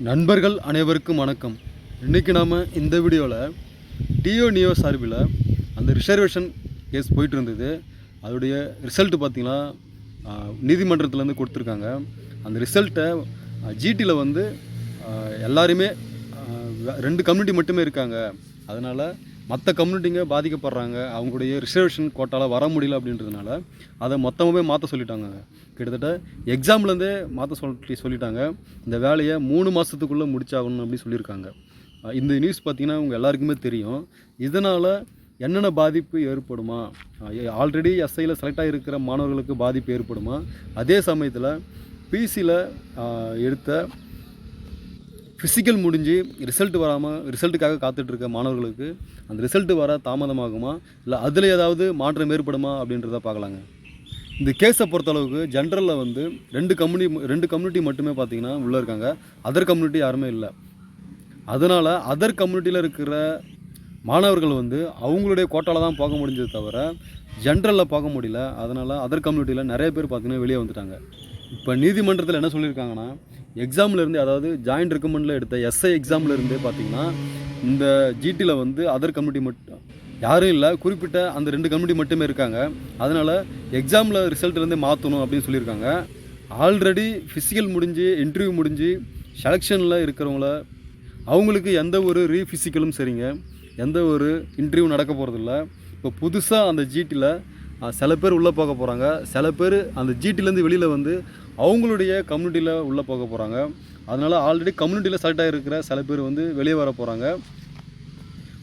நண்பர்கள் அனைவருக்கும் வணக்கம். இன்றைக்கி நாம் இந்த வீடியோவில் டிஓ நியோ சார்பில் அந்த ரிசர்வேஷன் கேஸ் போயிட்டு இருந்தது. அதோடைய ரிசல்ட்டு பார்த்திங்கன்னா நீதிமன்றத்துலேருந்து கொடுத்துருக்காங்க. அந்த ரிசல்ட்டை ஜிடியில் வந்து எல்லாருமே ரெண்டு கம்யூனிட்டி மட்டுமே இருக்காங்க. அதனால் மற்ற கம்யூனிட்டிங்க பாதிக்கப்படுறாங்க. அவங்களுடைய ரிசர்வேஷன் கோட்டால் வர முடியல அப்படின்றதுனால அதை மொத்தமாகவே மாற்ற சொல்லிட்டாங்க. கிட்டத்தட்ட எக்ஸாம்லேருந்தே மாற்ற சொல்லி சொல்லிட்டாங்க. இந்த வேலையை மூணு மாதத்துக்குள்ளே முடிச்சாகணும் அப்படின்னு சொல்லியிருக்காங்க. இந்த நியூஸ் பார்த்திங்கன்னா அவங்க எல்லாருக்குமே தெரியும். இதனால் என்னென்ன பாதிப்பு ஏற்படுமா? ஆல்ரெடி எஸ்ஐயில் செலக்ட் ஆகிருக்கிற மாணவர்களுக்கு பாதிப்பு ஏற்படுமா? அதே சமயத்தில் பிசியில் எடுத்த ஃபிசிக்கல் முடிஞ்சு ரிசல்ட் வராமல் ரிசல்ட்டுக்காக காத்துட்ருக்க மாணவர்களுக்கு அந்த ரிசல்ட்டு வர தாமதமாகுமா? இல்லை அதில் ஏதாவது மாற்றம் ஏற்படுமா அப்படின்றத பார்க்கலாங்க. இந்த கேஸை பொறுத்தளவுக்கு ஜென்ரலில் வந்து ரெண்டு கம்யூனி ரெண்டு கம்யூனிட்டி மட்டுமே பார்த்தீங்கன்னா உள்ளே இருக்காங்க. அதர் கம்யூனிட்டி யாருமே இல்லை. அதனால் அதர் கம்யூனிட்டியில் இருக்கிற மாணவர்கள் வந்து அவங்களுடைய கோட்டாவில் தான் பார்க்க முடிஞ்சது தவிர ஜென்ரலில் பார்க்க முடியல. அதனால் அதர் கம்யூனிட்டியில் நிறைய பேர் பார்த்தீங்கன்னா வெளியே வந்துட்டாங்க. இப்போ நீதிமன்றத்தில் என்ன சொல்லியிருக்காங்கன்னா எக்ஸாம்லேருந்து அதாவது ஜாயின்ட் ரெக்கமெண்டில் எடுத்த எஸ்ஐ எக்ஸாம்லேருந்தே பார்த்தீங்கன்னா இந்த ஜிடியில் வந்து அதர் கம்யூனிட்டி மட்டும் யாரும் இல்லை குறிப்பிட்ட அந்த ரெண்டு கம்யூனிட்டி மட்டுமே இருக்காங்க. அதனால் எக்ஸாமில் ரிசல்ட்லேருந்தே மாற்றணும் அப்படின்னு சொல்லியிருக்காங்க. ஆல்ரெடி ஃபிசிக்கல் முடிஞ்சு இன்டர்வியூ முடிஞ்சு செலெக்ஷனில் இருக்கிறவங்கள அவங்களுக்கு எந்த ஒரு ரீஃபிசிக்கலும் சரிங்க. எந்த ஒரு இன்டர்வியூ நடக்க போகிறதில்ல இப்போ புதுசாக அந்த ஜிடியில் சில பேர் உள்ளே போக போகிறாங்க சில பேர் அந்த ஜிடிலேருந்து வெளியில் வந்து அவங்களுடைய கம்யூனிட்டியில் உள்ளே போக போகிறாங்க அதனால் ஆல்ரெடி கம்யூனிட்டியில் செலக்ட் ஆகிருக்கிற சில பேர் வந்து வெளியே வர போகிறாங்க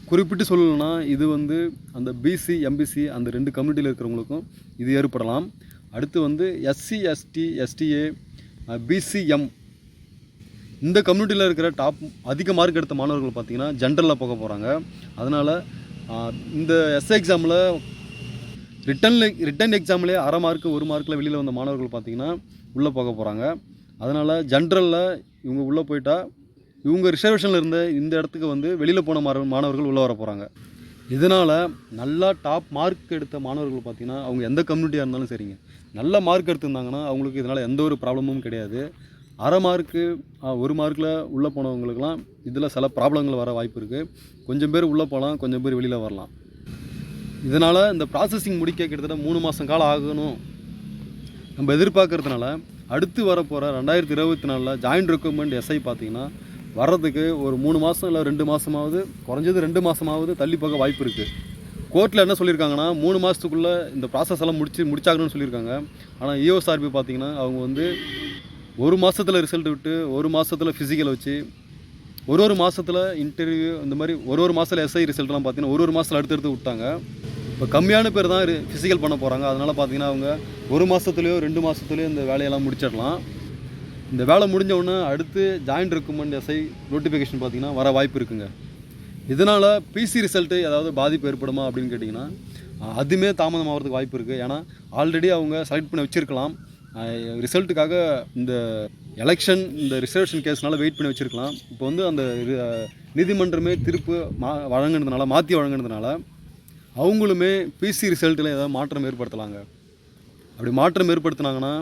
குறிப்பிட்டு சொல்லணும்னா இது வந்து அந்த பிசி எம்பிசி அந்த ரெண்டு கம்யூனிட்டியில் இருக்கிறவங்களுக்கும் இது ஏற்படலாம். அடுத்து வந்து எஸ்சி எஸ்டி எஸ்டிஏ பிசிஎம் இந்த கம்யூனிட்டியில் இருக்கிற டாப் அதிக மார்க் எடுத்த மாணவர்கள் பார்த்தீங்கன்னா ஜென்ரலில் போக போகிறாங்க அதனால் இந்த எஸ்ஏ எக்ஸாமில் ரிட்டனில் ரிட்டன் எக்ஸாம்லேயே அரை மார்க்கு ஒரு மார்க்கில் வெளியில் வந்த மாணவர்கள் பார்த்தீங்கன்னா உள்ளே போக போகிறாங்க அதனால் ஜென்ரலில் இவங்க உள்ளே போயிட்டால் இவங்க ரிசர்வேஷனில் இருந்த இந்த இடத்துக்கு வந்து வெளியில் போன மாணவர் மாணவர்கள் உள்ளே வர போகிறாங்க இதனால் நல்லா டாப் மார்க் எடுத்த மாணவர்கள் பார்த்தீங்கன்னா அவங்க எந்த கம்யூனிட்டியாக இருந்தாலும் சரிங்க. நல்ல மார்க் எடுத்திருந்தாங்கன்னா அவங்களுக்கு இதனால் எந்த ஒரு ப்ராப்ளமும் கிடையாது. அரை மார்க்கு ஒரு மார்க்கில் உள்ளே போனவங்களுக்குலாம் இதில் சில ப்ராப்ளங்கள் வர வாய்ப்பு இருக்குது கொஞ்சம் பேர் உள்ளே போகலாம் கொஞ்சம் பேர் வெளியில் வரலாம். இதனால் இந்த ப்ராசஸிங் முடிக்க கிட்டத்தட்ட மூணு மாதம் காலம் ஆகணும். நம்ம எதிர்பார்க்கறதுனால அடுத்து வரப்போகிற ரெண்டாயிரத்தி இருபத்தி நாலில் ஜாயிண்ட் ரெக்குமெண்ட் எஸ்ஐ பார்த்தீங்கன்னா வர்றதுக்கு ஒரு மூணு மாதம் இல்லை ரெண்டு மாதமாவது குறைஞ்சது ரெண்டு மாதமாவது தள்ளி போக வாய்ப்பு இருக்குது கோர்ட்டில் என்ன சொல்லியிருக்காங்கன்னா மூணு மாதத்துக்குள்ளே இந்த ப்ராசஸ் எல்லாம் முடிச்சு முடிச்சாகணும்னு சொல்லியிருக்காங்க. ஆனால் இஓஎஸ்ஆர்பி பார்த்தீங்கன்னா அவங்க வந்து ஒரு மாதத்தில் ரிசல்ட் விட்டு ஒரு மாதத்தில் ஃபிசிக்கலை வச்சு ஒரு ஒரு மாதத்தில் இன்டர்வியூ இந்த மாதிரி ஒரு ஒரு மாதத்தில் எஸ்ஐ ரிசல்ட்லாம் பார்த்தீங்கன்னா ஒரு ஒரு மாதத்தில் அடுத்தடுத்து விட்டாங்க. இப்போ கம்மியான பேர் தான் ஃபிசிக்கல் பண்ண போகிறாங்க அதனால் பார்த்தீங்கன்னா அவங்க ஒரு மாதத்துலேயோ ரெண்டு மாதத்துலேயோ இந்த வேலையெல்லாம் முடிச்சிடலாம். இந்த வேலை முடிஞ்ச உடனே அடுத்து ஜாயின்ட் ரெக்குமெண்ட் எஸ்ஐ நோட்டிஃபிகேஷன் பார்த்தீங்கன்னா வர வாய்ப்பு இருக்குங்க. இதனால் பிசி ரிசல்ட்டு ஏதாவது பாதிப்பு ஏற்படுமா அப்படின்னு கேட்டிங்கன்னா அதுவுமே தாமதம் ஆகிறதுக்கு வாய்ப்பு இருக்குது ஏன்னா ஆல்ரெடி அவங்க செலக்ட் பண்ணி வச்சுருக்கலாம். ரிசல்ட்டுக்காக இந்த எலெக்ஷன் இந்த ரிசர்வேஷன் கேஸ்னால வெயிட் பண்ணி வச்சுருக்கலாம். இப்போ வந்து அந்த நீதிமன்றமே திருப்பு மா வழங்கினதுனால மாற்றி வழங்கினதுனால அவங்களுமே பிசி ரிசல்ட்டில் ஏதாவது மாற்றம் ஏற்படுத்தலாங்க. அப்படி மாற்றம் ஏற்படுத்தினாங்கன்னா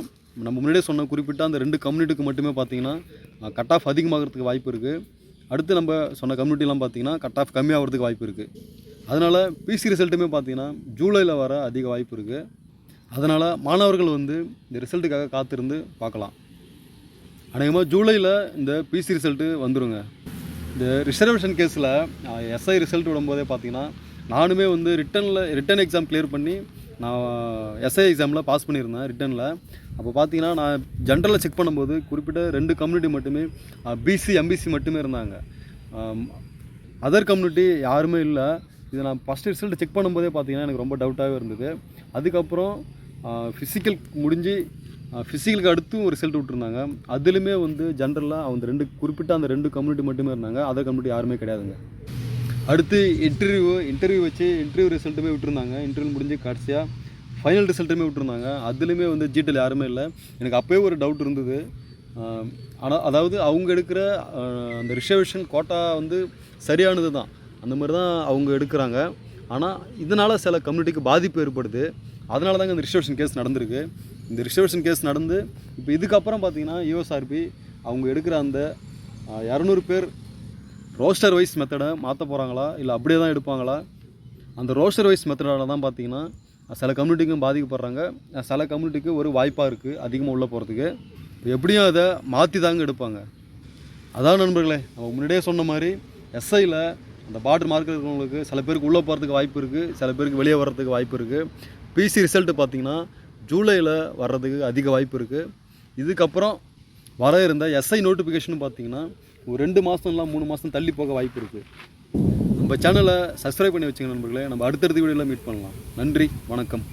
நம்ம முன்னாடியே சொன்ன குறிப்பிட்ட அந்த ரெண்டு கம்யூனிட்டிக்கு மட்டுமே பார்த்தீங்கன்னா கட் ஆஃப் அதிகமாகிறதுக்கு வாய்ப்பு இருக்குது அடுத்து நம்ம சொன்ன கம்யூனிட்டிலாம் பார்த்தீங்கன்னா கட் ஆஃப் கம்மியாகிறதுக்கு வாய்ப்பு இருக்குது அதனால் பிசி ரிசல்ட்டுமே பார்த்தீங்கன்னா ஜூலையில் வர அதிக வாய்ப்பு இருக்குது அதனால் மாணவர்கள் வந்து இந்த ரிசல்ட்டுக்காக காத்திருந்து பார்க்கலாம். அநேகமாக ஜூலையில் இந்த பிசி ரிசல்ட்டு வந்துருங்க. இந்த ரிசர்வேஷன் கேஸில் எஸ்ஐ ரிசல்ட் விடும்போதே பார்த்தீங்கன்னா நானுமே வந்து ரிட்டனில் ரிட்டன் எக்ஸாம் கிளியர் பண்ணி நான் எஸ்ஐ எக்ஸாமில் பாஸ் பண்ணியிருந்தேன் ரிட்டனில் அப்போ பார்த்தீங்கன்னா நான் ஜென்ரலில் செக் பண்ணும்போது குறிப்பிட்ட ரெண்டு கம்யூனிட்டி மட்டுமே பிசி எம்பிசி மட்டுமே இருந்தாங்க. அதர் கம்யூனிட்டி யாருமே இல்லை. இது நான் ஃபஸ்ட் ரிசல்ட் செக் பண்ணும்போதே பார்த்தீங்கன்னா எனக்கு ரொம்ப டவுட்டாகவே இருந்தது. அதுக்கப்புறம் ஃபிசிக்கல் முடிஞ்சு ஃபிசிக்கலுக்கு அடுத்தும் ஒரு ரிசல்ட் விட்டுருந்தாங்க. அதுலேயுமே வந்து ஜென்ரலாக அந்த ரெண்டு குறிப்பிட்ட அந்த ரெண்டு கம்யூனிட்டி மட்டுமே இருந்தாங்க. அதர் கம்யூனிட்டி யாருமே கிடையாதுங்க. அடுத்து இன்டர்வியூ இன்டர்வியூ வச்சு இன்டர்வியூ ரிசல்ட்டுமே விட்டுருந்தாங்க. இன்டர்வியூ முடிஞ்சு கடைசியாக ஃபைனல் ரிசல்ட்டுமே விட்டுருந்தாங்க. அதுலேயுமே வந்து ஜிடியில் யாருமே இல்லை. எனக்கு அப்போயே ஒரு டவுட் இருந்தது. ஆனால் அதாவது அவங்க எடுக்கிற அந்த ரிசர்வேஷன் கோட்டா வந்து சரியானது தான். அந்த மாதிரி தான் அவங்க எடுக்கிறாங்க. ஆனால் இதனால் சில கம்யூனிட்டிக்கு பாதிப்பு ஏற்படுது. அதனால தாங்க அந்த ரிசர்வேஷன் கேஸ் நடந்திருக்கு. இந்த ரிசர்வேஷன் கேஸ் நடந்து இப்போ இதுக்கப்புறம் பார்த்தீங்கன்னா யூஎஸ்ஆர்பி அவங்க எடுக்கிற அந்த இரநூறு பேர் ரோஸ்டர் வைஸ் மெத்தடை மாற்ற போகிறாங்களா இல்லை அப்படியே தான் எடுப்பாங்களா? அந்த ரோஸ்டர் வைஸ் மெத்தடால் தான் பார்த்தீங்கன்னா சில கம்யூனிட்டிக்கும் பாதிக்கப்படுறாங்க. சில கம்யூனிட்டிக்கு ஒரு வாய்ப்பாக இருக்குது அதிகமாக உள்ளே போகிறதுக்கு இப்போ எப்படியும் அதை மாற்றி தாங்க எடுப்பாங்க. அதான் நண்பர்களே நம்ம முன்னாடியே சொன்ன மாதிரி எஸ்ஐயில் அந்த பார்டர் மார்க்கில் இருக்கிறவங்களுக்கு சில பேருக்கு உள்ளே போகிறதுக்கு வாய்ப்பு இருக்குது சில பேருக்கு வெளியே வர்றதுக்கு வாய்ப்பு இருக்குது பிசி ரிசல்ட்டு பார்த்தீங்கன்னா ஜூலையில் வர்றதுக்கு அதிக வாய்ப்பு இருக்குது இதுக்கப்புறம் வர இருந்த எஸ்ஐ நோட்டிஃபிகேஷன் பார்த்தீங்கன்னா ஒரு ரெண்டு மாதம்லாம் மூணு மாதம் தள்ளி போக வாய்ப்பு இருக்குது நம்ம சேனலை சப்ஸ்கிரைப் பண்ணி வச்சுங்க நண்பர்களே. நம்ம அடுத்தடுத்த வீடியோவில் மீட் பண்ணலாம். நன்றி வணக்கம்.